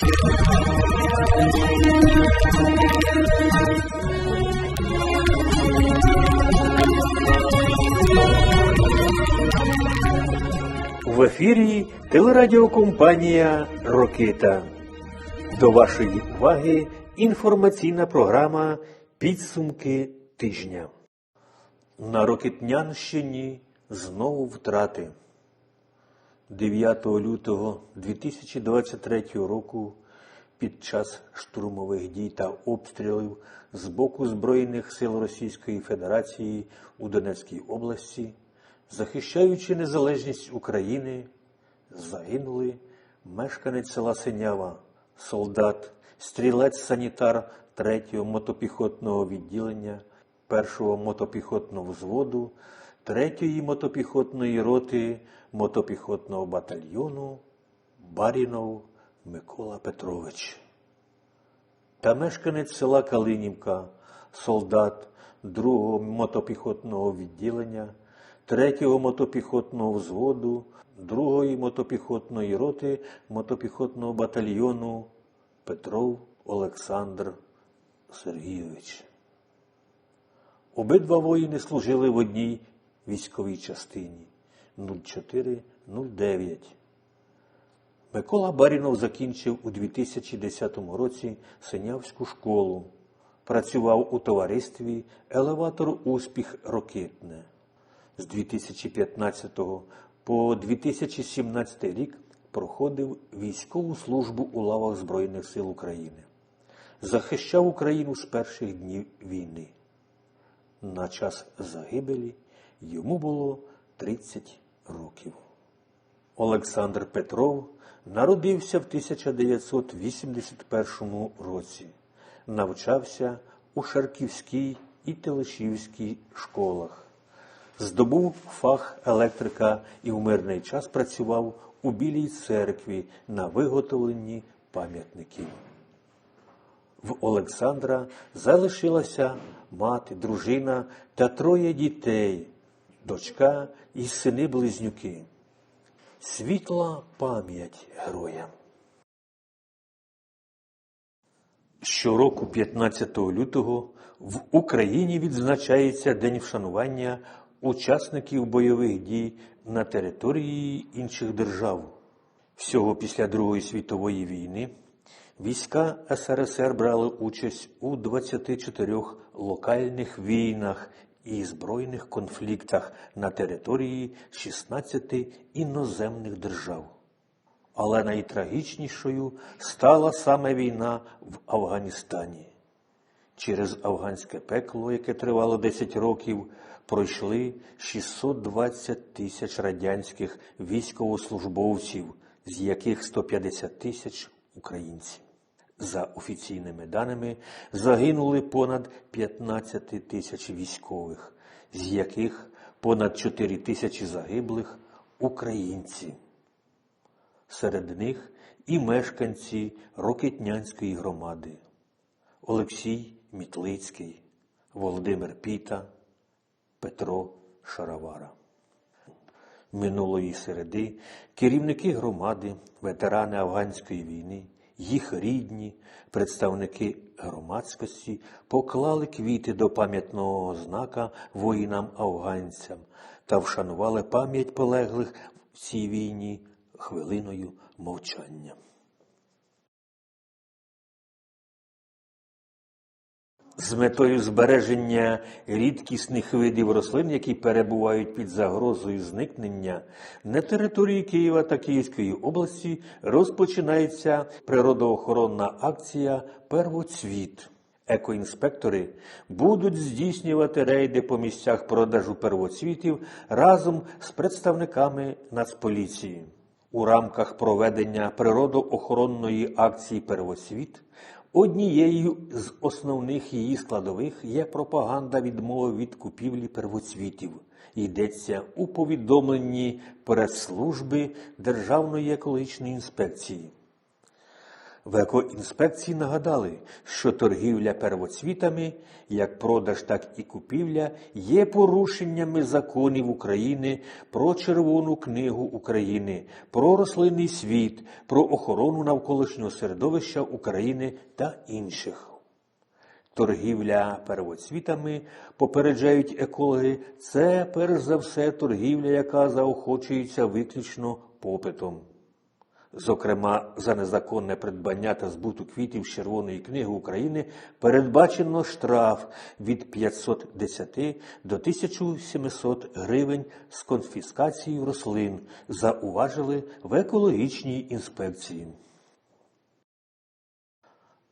В ефірі телерадіокомпанія Рокита. До вашої уваги інформаційна програма Підсумки тижня. На Рокитнянщині знову втрати. 9 лютого 2023 року під час штурмових дій та обстрілів з боку Збройних сил Російської Федерації у Донецькій області, захищаючи незалежність України, загинули мешканець села Синява, солдат, стрілець-санітар 3-го мотопіхотного відділення, 1-го мотопіхотного взводу, 3-ї мотопіхотної роти мотопіхотного батальйону Барінов Микола Петрович. Та мешканець села Калинівка, солдат 2-го мотопіхотного відділення, 3-го мотопіхотного взводу, 2-ї мотопіхотної роти мотопіхотного батальйону Петров Олександр Сергійович. Обидва воїни служили в одній військовій частині 0409. Микола Барінов закінчив у 2010 році Синявську школу. Працював у товаристві Елеватор Успіх Рокитне. З 2015 по 2017 рік проходив військову службу у лавах Збройних сил України. Захищав Україну з перших днів війни. На час загибелі йому було 30 років. Олександр Петров народився в 1981 році. Навчався у Шарківській і Телешівській школах. Здобув фах електрика і в мирний час працював у Білій церкві на виготовленні пам'ятників. В Олександра залишилася мати, дружина та троє дітей, дочка і сини-близнюки. Світла пам'ять героям. Щороку, 15 лютого, в Україні відзначається День вшанування учасників бойових дій на території інших держав. Всього після Другої світової війни війська СРСР брали участь у 24 локальних війнах і збройних конфліктах на території 16 іноземних держав. Але найтрагічнішою стала саме війна в Афганістані. Через афганське пекло, яке тривало 10 років, пройшли 620 тисяч радянських військовослужбовців, з яких 150 тисяч українців. За офіційними даними загинули понад 15 тисяч військових, з яких понад 4 тисячі загиблих українці. Серед них і мешканці Рокетнянської громади Олексій Мітлицький, Володимир Піта, Петро Шаровара. Минулої середи керівники громади, ветерани афганської війни, їх рідні, представники громадськості поклали квіти до пам'ятного знака воїнам-афганцям та вшанували пам'ять полеглих в цій війні хвилиною мовчання. З метою збереження рідкісних видів рослин, які перебувають під загрозою зникнення, на території Києва та Київської області розпочинається природоохоронна акція Первоцвіт. Екоінспектори будуть здійснювати рейди по місцях продажу первоцвітів разом з представниками Нацполіції. У рамках проведення природоохоронної акції Первоцвіт однією з основних її складових є пропаганда відмови від купівлі первоцвітів. Йдеться у повідомленні прес-служби Державної екологічної інспекції. В екоінспекції нагадали, що торгівля первоцвітами, як продаж, так і купівля, є порушеннями законів України про Червону книгу України, про рослинний світ, про охорону навколишнього середовища України та інших. Торгівля первоцвітами, попереджають екологи, це перш за все торгівля, яка заохочується виключно попитом. Зокрема, за незаконне придбання та збуту квітів з Червоної книги України передбачено штраф від 510 до 1700 гривень з конфіскацією рослин, зауважили в екологічній інспекції.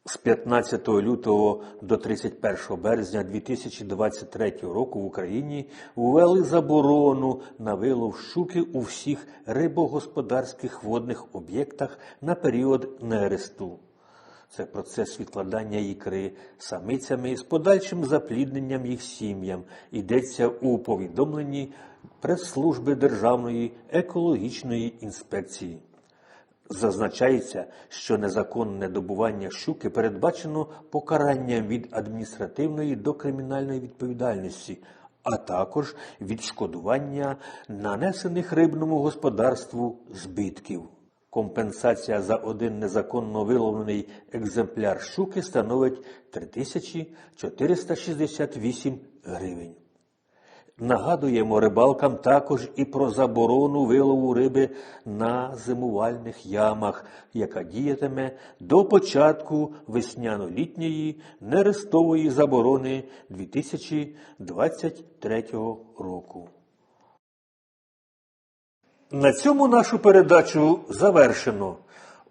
З 15 лютого до 31 березня 2023 року в Україні ввели заборону на вилов щуки у всіх рибогосподарських водних об'єктах на період нересту. Це процес відкладання ікри самицями з подальшим заплідненням їх сім'ям. Йдеться у повідомленні прес-служби Державної екологічної інспекції. Зазначається, що незаконне добування щуки передбачено покаранням від адміністративної до кримінальної відповідальності, а також відшкодування нанесених рибному господарству збитків. Компенсація за один незаконно виловлений екземпляр щуки становить 3468 гривень. Нагадуємо рибалкам також і про заборону вилову риби на зимувальних ямах, яка діятиме до початку весняно-літньої нерестової заборони 2023 року. На цьому нашу передачу завершено.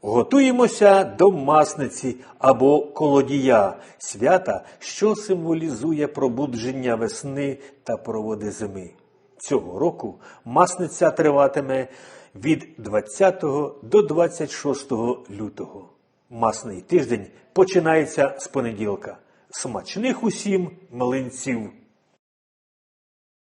Готуємося до масниці або колодія свята, що символізує пробудження весни та проводи зими. Цього року масниця триватиме від 20 до 26 лютого. Масний тиждень починається з понеділка. Смачних усім млинців!